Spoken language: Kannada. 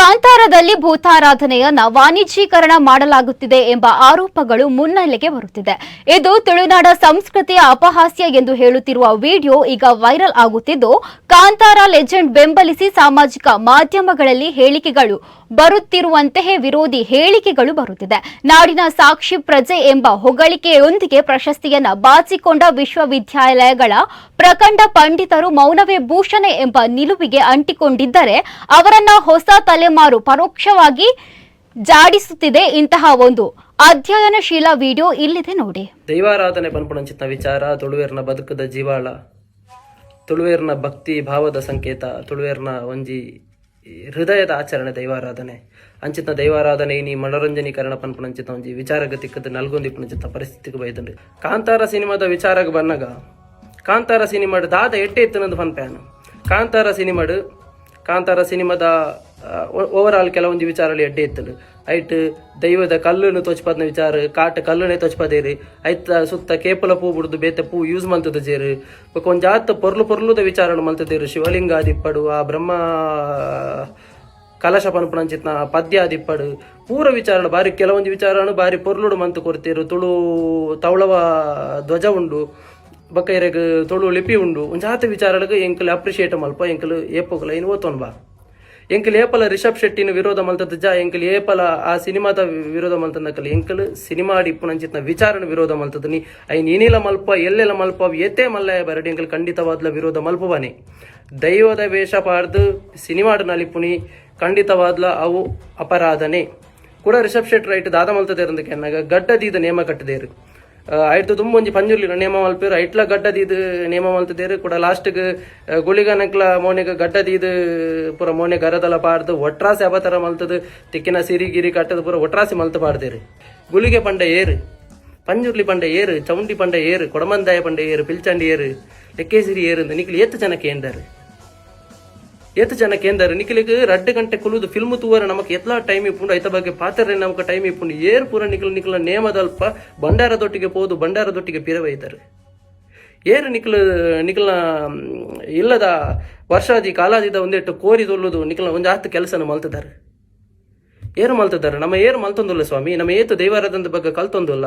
ಕಾಂತಾರದಲ್ಲಿ ಭೂತಾರಾಧನೆಯನ್ನ ವಾಣಿಜ್ಯೀಕರಣ ಮಾಡಲಾಗುತ್ತಿದೆ ಎಂಬ ಆರೋಪಗಳು ಮುನ್ನೆಲೆಗೆ ಬರುತ್ತಿದೆ. ಇದು ತುಳುನಾಡ ಸಂಸ್ಕೃತಿಯ ಅಪಹಾಸ್ಯ ಎಂದು ಹೇಳುತ್ತಿರುವ ವಿಡಿಯೋ ಈಗ ವೈರಲ್ ಆಗುತ್ತಿದ್ದು, ಕಾಂತಾರ ಲೆಜೆಂಡ್ ಬೆಂಬಲಿಸಿ ಸಾಮಾಜಿಕ ಮಾಧ್ಯಮಗಳಲ್ಲಿ ಹೇಳಿಕೆಗಳು ಬರುತ್ತಿರುವಂತೆಯೇ ವಿರೋಧಿ ಹೇಳಿಕೆಗಳು ಬರುತ್ತಿದೆ. ನಾಡಿನ ಸಾಕ್ಷಿ ಪ್ರಜೆ ಎಂಬ ಹೊಗಳಿಕೆಯೊಂದಿಗೆ ಪ್ರಶಸ್ತಿಯನ್ನ ಬಾಚಿಕೊಂಡ ವಿಶ್ವವಿದ್ಯಾಲಯಗಳ ಪ್ರಖಂಡ ಪಂಡಿತರು ಮೌನವೇ ಭೂಷಣೆ ಎಂಬ ನಿಲುವಿಗೆ ಅಂಟಿಕೊಂಡಿದ್ದರೆ, ಅವರನ್ನ ಹೊಸ ತಲೆಮಾರು ಪರೋಕ್ಷವಾಗಿ ಜಾಡಿಸುತ್ತಿದೆ ಇಂತಹ ಒಂದು ಅಧ್ಯಯನಶೀಲ ವಿಡಿಯೋ ಇಲ್ಲಿದೆ ನೋಡಿ. ದೈವಾರಾಧನೆ ಪನ್ಪುಣಂಚಿತ್ನ ವಿಚಾರ, ತುಳುವೇರ್ನ ಬದುಕದ ಜೀವಾಳ, ತುಳುವೇರ್ನ ಭಕ್ತಿ ಭಾವದ ಸಂಕೇತ, ತುಳುವೇರ್ನ ಒಂಜಿ ಹೃದಯದ ಆಚರಣೆ ದೈವಾರಾಧನೆ. ಅಂಚಿತ ದೈವಾರಾಧನೆ ಇನಿ ಮನೋರಂಜನೀಕರಣ ಪನ್ಪುಣಂಚಿತ ಒಂಜಿ ವಿಚಾರಗತಿಕ್ಕದ ನಲ್ಗೊಂದಿಪ್ಪುಣಂಚಿತ್ನ ಪರಿಸ್ಥಿತಿಗೆ ಬೈದಂಡು. ಕಾಂತಾರ ಸಿನಿಮಾದ ವಿಚಾರಕ್ಕೆ ಬಂದಾಗ ಕಾಂತಾರ ಸಿನಿಮಾಡ್ ದಾದ ಎಟ್ಟೆ ಎತ್ತಿನದು ಪನ್ಪ್ಯಾನು ಕಾಂತಾರ ಸಿನಿಮಾಡ್, ಕಾಂತಾರ ಸಿನಿಮಾದ ಆಲ್ ಕೆಲವೊಂದು ವಿಚಾರಗಳು ಎಡ್ಡೆ ಇತ್ತು ಐಟ್, ದೈವದ ಕಲ್ಲನ್ನು ತೋಚ್ಪದ್ನ ವಿಚಾರ, ಕಾಟ ಕಲ್ಲುನೆ ತೋಚ್ಪದೇರಿ ಐತ ಸುತ್ತ ಕೇಪಲ ಪೂ ಬಿಡುದು ಬೇತೆ ಪೂ ಯೂಸ್ ಮಲ್ತದ ಜೇರು. ಒಂಜ್ ಆತ್ ಪೊರ್ಲು ಪೊರ್ಲುದ ವಿಚಾರಣೆ ಶಿವಲಿಂಗ ದಿಪ್ಪಡು ಆ ಬ್ರಹ್ಮ, ಕಲಶ ಪನ್ಪುಣಂಚಿತ್ನ ಪದ್ಯ ದಿಪ್ಪಡು ಪೂರ ವಿಚಾರಣ ಬಾರಿ ಕೆಲವೊಂದು ವಿಚಾರಣ ಬಾರಿ ಪೊರ್ಲುಡು ಮಂತು ಕೊರ್ತೀರು ತುಳು ತವಳವ ಧ್ವಜ ಉಂಡು. ಬಕ್ಕ ಇರಗ ತುಳು ಲಿಪಿ ಉಂಡು. ಒಂಜಾತ ವಿಚಾರಗಳಿಗೆ ಎಂಕಲ್ ಅಪ್ರಿಷಿಯೇಟ್ ಮಲ್ಪ, ಎಂಕಲ್ ಏಪೋಗಲ ಏನು ಓತೋನ್ ಬಾ. ಎಂಕಲ್ ಏಪಲ ರಿಷಬ್ ಶೆಟ್ಟಿನ ವಿರೋಧ ಮಲ್ತದ ಜಾ, ಎಂಕಲ್ ಏಪಲ ಆ ಸಿನಿಮಾದ ವಿರೋಧ ಮಲ್ತಂದಕಲ್ ಎಂಕಲ್ ಸಿನಿಮಾ ಇಪ್ಪುನಂಚಿತ್ನ ವಿಚಾರಣ ವಿರೋಧ ಮಲ್ತದ ನೀ ಐನ್ ಇನಿಲ ಮಲ್ಪ ಎಲ್ಲೆಲ್ಲ ಮಲ್ಪ ಎತೆ ಎತ್ತೇ ಮಲ್ಲಯ ಬರಡಿ ಎಂಕಲ್ ಖಂಡಿತವಾದ್ಲ ವಿರೋಧ ಮಲ್ಪವಾನೆ. ದೈವದ ವೇಷ ಪಾಡ್ದು ಸಿನಿಮಾಡ್ ನಲಿಪುನಿ, ಖಂಡಿತವಾದ್ಲ ಅವು ಅಪರಾಧನೆ. ಕೂಡ ರಿಷಬ್ ಶೆಟ್ಟಿ ರೈಟ್ ದಾದ ಮಲ್ತದೇರಂದಕ್ಕೆ ಗಡ್ಡ ಗಡ್ಡದೀದ ನೇಮ ಕಟ್ಟದೇರು. ಆಯ್ತು ತುಂಬ ಒಂಜಿ ಪಂಜುರ್ಲಿನ ನೇಮ ಮಲ್ಪೇರು ಐಟ್ಲ ಗಡ್ಡದೀದ್ ನೇಮ ಮಲ್ತದೇರು ಕೂಡ ಲಾಸ್ಟ್ಗ್ ಗುಳಿಗನಕ್ಲ ಮೋನೆಗ ಗಡ್ಡದೀದ್ ಪೂರ ಮೋನೆ ಗರದಲ ಪಾಡ್ದು, ಒಟ್ರಾಸಿ ಅಬತರ ಮಲ್ತದ, ತಿಕ್ಕಿನ ಸಿರಿ ಗಿರಿ ಕಟ್ಟದ ಪೂರ ಒಟ್ರಾಸಿ ಮಲ್ತ ಪಾಡ್ದೇರು. ಗುಳಿಗೆ ಪಂಡ ಏರು, ಪಂಜುರ್ಲಿ ಪಂಡ ಏರು, ಚೌಂಡಿ ಪಂಡ ಏರು, ಕೊಡಮಂದಾಯ ಪಂಡ ಏರು, ಪಿಲ್ಚಂಡಿ ಏರು, ಲೆಕ್ಕೇಸಿರಿ ಏರು ಅಂತ ನಿಕ್ಲಿ ಎತ್ತು ಜನಕ್ಕೆ ಎಂದಾರು. ಏತು ಜನ ಕೇಂದ್ರ ನಿಖಿಲಿಗೆ ರಡ್ಡು ಗಂಟೆ ಕುಲುದು ಫಿಲ್ಮ್ ತೂವರ ನಮಕ್ ಎತ್ಲ ಟೈಮ್ ಇಪ್ಪುಂಡು, ಐತ ಬಗ್ಗೆ ಪಾತ್ರ ನಮಕ್ ಟೈಮ್ ಇಪ್ಪುಂಡು. ಏರ್ ಪೂರ ನಿಖಿಲ್, ನಿಖಿಲ ನೇಮದಲ್ಪ ಬಂಡಾರದೊಟ್ಟಿಗೆ ಪೋದು ಬಂಡಾರದೊಟ್ಟಿಗೆ ಪಿರವೈತಾರೆ. ಏರು ನಿಖಿಲ್ ನಿಖಿಲ ಇಲ್ಲದ ವರ್ಷಾದಿ ಕಾಲಾದಿದ ಒಂದೆಟ್ಟು ಕೋರಿ ತೊಲ್ಲುದು ನಿಖಿಲ ಒಂದು ಆತ ಕೆಲಸನ ಮಲ್ತಿದ್ದಾರೆ ಏರು ಮಲ್ತಿದ್ದಾರೆ ನಮ್ಮ ಏರು ಮಲ್ತೊಂದಿಲ್ಲ ಸ್ವಾಮಿ. ನಮ್ಮ ಏತು ದೈವಾರಾಧನದ ಬಗ್ಗೆ ಕಲ್ತೊಂದಿಲ್ಲ.